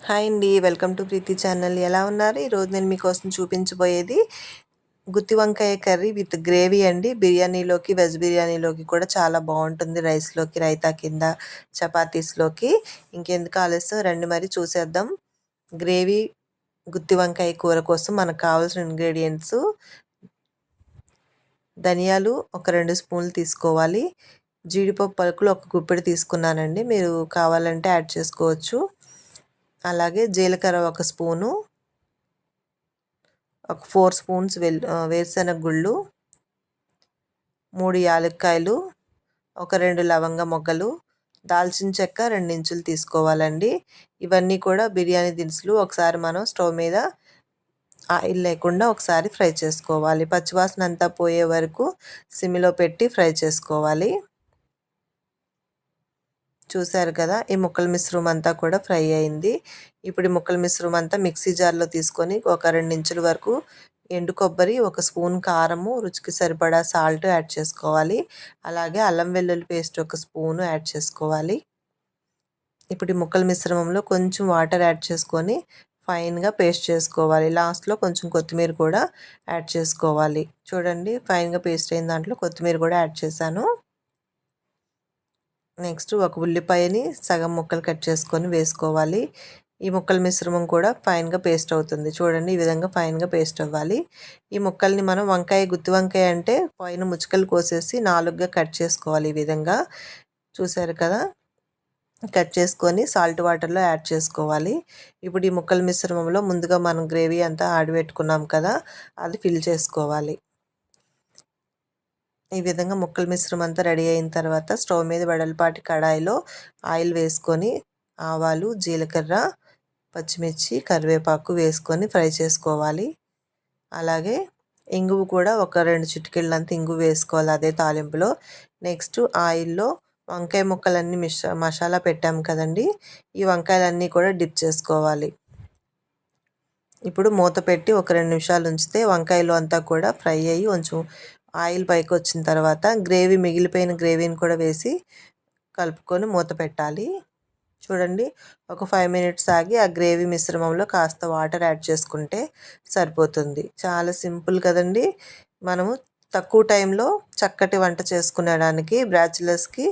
Hi అండి welcome to Preethi channel. ఎలా ఉన్నారు? ఈరోజు నేను మీకోసం చూపించబోయేది గుత్తి వంకాయ కర్రీ విత్ గ్రేవీ అండి. బిర్యానీలోకి వెజ్ బిర్యానీలోకి కూడా చాలా బాగుంటుంది. రైస్లోకి రైతా కింద చపాతీస్లోకి. ఇంకెందుకు ఆలస్యం? రండి మరి చూసేద్దాం. గ్రేవీ గుత్తి వంకాయ కూర కోసం మనకు కావాల్సిన ఇంగ్రీడియంట్స్. ధనియాలు ఒక రెండు స్పూన్లు తీసుకోవాలి. జీడిపప్పు పలుకులు ఒక గుప్పెడు తీసుకున్నానండి. మీరు కావాలంటే యాడ్ చేసుకోవచ్చు. అలాగే జీలకర్ర ఒక స్పూను ఒక ఫోర్ స్పూన్స్ వెల్ వేరుశెనగ గుళ్ళు మూడు యాలక్కాయలు ఒక రెండు లవంగ మొగ్గలు దాల్చిన చెక్క రెండు ఇంచులు తీసుకోవాలండి. ఇవన్నీ కూడా బిర్యానీ దినుసులు ఒకసారి మనం స్టవ్ మీద ఆయిల్ లేకుండా ఒకసారి ఫ్రై చేసుకోవాలి. పచ్చివాసన అంతా పోయే వరకు సిమ్లో పెట్టి ఫ్రై చేసుకోవాలి. చూశారు కదా! ఈ ముక్కల మిశ్రమం అంతా కూడా ఫ్రై అయింది. ఇప్పుడు ఈ ముక్కల మిశ్రమం అంతా మిక్సీ జార్లో తీసుకొని ఒక రెండు ఇంచుల వరకు ఎండు కొబ్బరి ఒక స్పూన్ కారము రుచికి సరిపడా సాల్ట్ యాడ్ చేసుకోవాలి. అలాగే అల్లం వెల్లుల్లి పేస్ట్ ఒక స్పూను యాడ్ చేసుకోవాలి. ఇప్పుడు ఈ ముక్కల మిశ్రమంలో కొంచెం వాటర్ యాడ్ చేసుకొని ఫైన్గా పేస్ట్ చేసుకోవాలి. లాస్ట్లో కొంచెం కొత్తిమీర కూడా యాడ్ చేసుకోవాలి. చూడండి ఫైన్గా పేస్ట్ అయిన దాంట్లో కొత్తిమీర కూడా యాడ్ చేశాను. నెక్స్ట్ ఒక ఉల్లిపాయని సగం ముక్కలు కట్ చేసుకొని వేసుకోవాలి. ఈ ముక్కల మిశ్రమం కూడా ఫైన్గా పేస్ట్ అవుతుంది. చూడండి ఈ విధంగా ఫైన్గా పేస్ట్ అవ్వాలి. ఈ ముక్కల్ని మనం వంకాయ గుత్తి వంకాయ అంటే పైన ముచ్చుకలు కోసేసి నాలుగుగా కట్ చేసుకోవాలి ఈ విధంగా. చూసారు కదా? కట్ చేసుకొని సాల్ట్ వాటర్లో యాడ్ చేసుకోవాలి. ఇప్పుడు ఈ ముక్కల మిశ్రమంలో ముందుగా మనం గ్రేవీ అంతా ఆడిపెట్టుకున్నాం కదా అది ఫిల్ చేసుకోవాలి. ఈ విధంగా ముక్కల మిశ్రమం అంతా రెడీ అయిన తర్వాత స్టవ్ మీద వెడల్పాటి కడాయిలో ఆయిల్ వేసుకొని ఆవాలు జీలకర్ర పచ్చిమిర్చి కరివేపాకు వేసుకొని ఫ్రై చేసుకోవాలి. అలాగే ఇంగువ కూడా ఒక రెండు చిటికెళ్ళంత ఇంగు వేసుకోవాలి అదే తాలింపులో. నెక్స్ట్ ఆయిల్లో వంకాయ ముక్కలన్నీ మిష మసాలా పెట్టాం కదండి ఈ వంకాయలన్నీ కూడా డిప్ చేసుకోవాలి. ఇప్పుడు మూత పెట్టి ఒక రెండు నిమిషాలు ఉంచితే వంకాయలు అంతా కూడా ఫ్రై అయ్యి కొంచెం ఆయిల్ పైకి వచ్చిన తర్వాత గ్రేవీ మిగిలిపోయిన గ్రేవీని కూడా వేసి కలుపుకొని మూత పెట్టాలి. చూడండి ఒక ఫైవ్ మినిట్స్ ఆగి ఆ గ్రేవీ మిశ్రమంలో కాస్త వాటర్ యాడ్ చేసుకుంటే సరిపోతుంది. చాలా సింపుల్ కదండి. మనము తక్కువ టైంలో చక్కటి వంట చేసుకునేడానికి బ్యాచులర్స్కి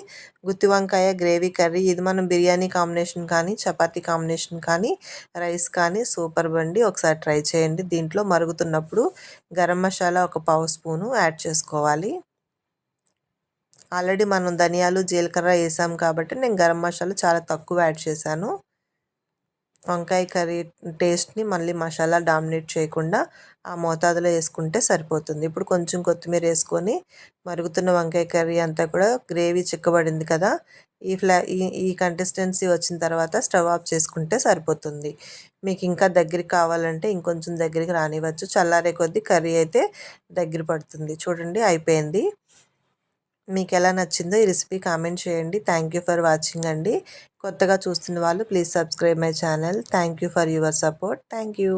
గుత్తి వంకాయ గ్రేవీ కర్రీ ఇది మనం బిర్యానీ కాంబినేషన్ కానీ చపాతీ కాంబినేషన్ కానీ రైస్ కానీ సూపర్ బండి ఒకసారి ట్రై చేయండి. దీంట్లో మరుగుతున్నప్పుడు గరం మసాలా ఒక పావు స్పూను యాడ్ చేసుకోవాలి. ఆల్రెడీ మనం ధనియాలు జీలకర్ర వేసాం కాబట్టి నేను గరం మసాలా చాలా తక్కువ యాడ్ చేశాను. వంకాయ కర్రీ టేస్ట్ని మళ్ళీ మసాలా డామినేట్ చేయకుండా ఆ మోతాదులో వేసుకుంటే సరిపోతుంది. ఇప్పుడు కొంచెం కొత్తిమీర వేసుకొని మరుగుతున్న వంకాయ కర్రీ అంతా కూడా గ్రేవీ చిక్కబడింది కదా ఈ ఫ్లా ఈ ఈ కన్సిస్టెన్సీ వచ్చిన తర్వాత స్టవ్ ఆఫ్ చేసుకుంటే సరిపోతుంది. మీకు ఇంకా దగ్గరికి కావాలంటే ఇంకొంచెం దగ్గరికి రానివ్వచ్చు. చల్లారే కొద్దీ కర్రీ అయితే దగ్గర పడుతుంది. చూడండి అయిపోయింది. మీకు ఎలా నచ్చిందో ఈ రెసిపీ కామెంట్ చేయండి. థ్యాంక్ యూ ఫర్ వాచింగ్ అండి. కొత్తగా చూస్తున్న వాళ్ళు please subscribe my channel. Thank you for your support. Thank you.